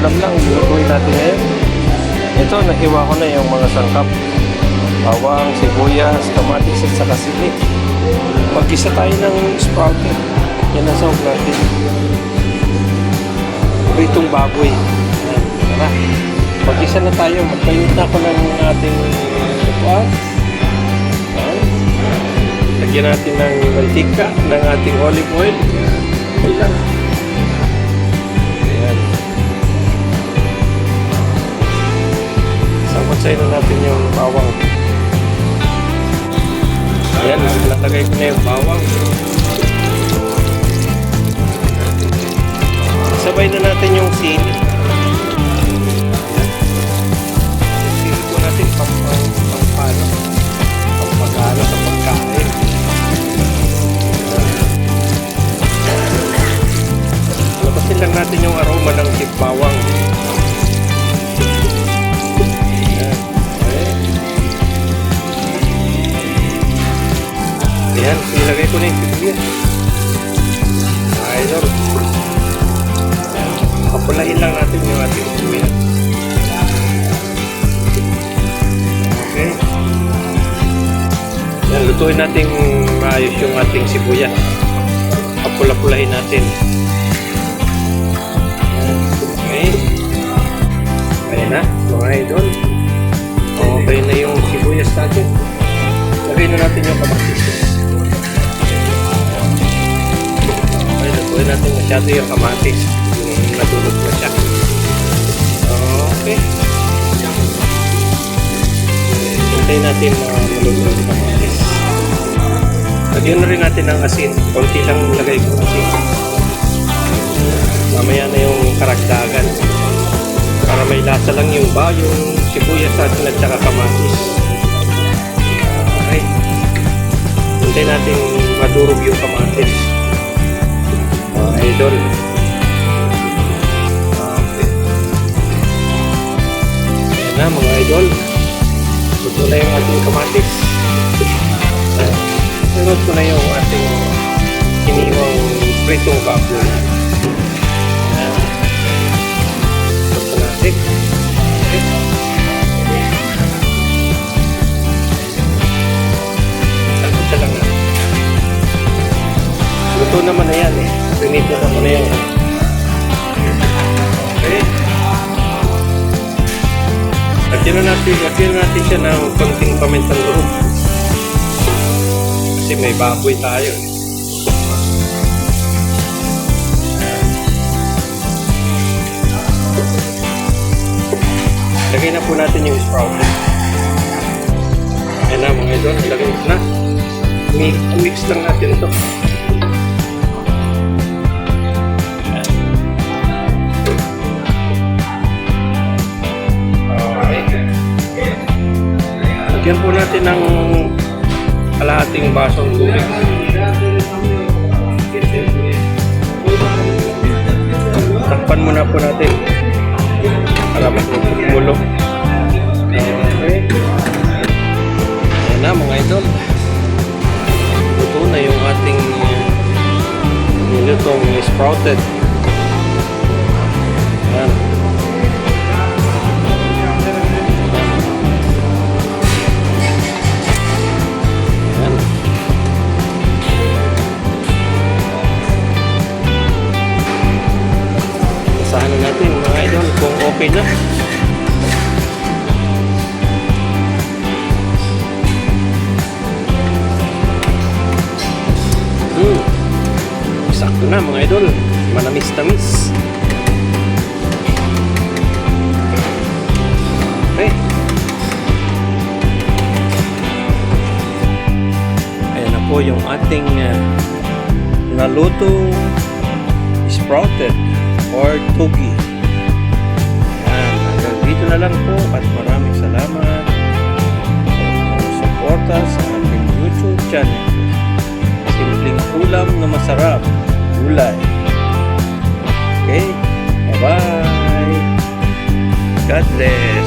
ulam lang. Lutuin natin ngayon. Ito, nahiwa ko na yung mga sangkap. Bawang, sibuyas, kamatis at saka sili. Mag-isa tayo ng sprouted. Yan ang sahog natin. Pritong baboy. Yan, Tara. Mag-isa na tayo. Magpayot na ako ng ating. Yan. Lagyan natin ng mantika, ng ating olive oil. Ayan. Ayan, lalagay ko na yung bawang. Sabay na natin yung sili. Sili po natin pang pang pang pano. Pang pagkano sa pagkain. Labasin lang natin yung aroma ng bawang. Ayan, nilagay ko na yung sibuyas. Idol. Kapulahin lang natin yung ating sibuyas. Okay. Yan, lutuin natin maayos yung ating sibuyas. Kapula-pulahin natin. Okay. Ayan na, mga idol. Okay na yung sibuyas natin. Lagay na natin yung kamatis. Natin masyado yung kamatis. Yung natulog na siya. Okay. Hintayin natin na maluto yung kamatis. Lagyan na rin natin ng asin. Konti lang lagay ko asin. Mamaya na yung karagdagan. Para may lasa lang yung ba, yung sibuyas natin at saka kamatis. Okay. Hintay natin madurog yung kamatis. Na mga idol. Luto na yung ating kamatis. Uh, ko na yung ating iniwang pritong. Luto na. Luto naman na yan eh. Pinito naman na yan. Okay. Lagyan na natin, lagyan na natin siya ng konting pamintang durog. Kasi may baboy tayo. eh. Lagay na po natin yung sprouted. Ayan na mga idol, lagay na. Mix lang natin ito. Lagyan po natin ng kalahating basong tubig. Takpan muna po natin para magmulo. Okay. Ayan na mga idol. Luto na yung ating nilutong sprouted. Okay na. Hmm. Sakto na mga idol. Manamis-tamis. Okay. Po yung ating uh, naluto sprouted or tugi na lang po at maraming salamat sa suporta sa ating YouTube channel. Simpleng ulam na masarap, gulay. Okay, bye-bye. God bless.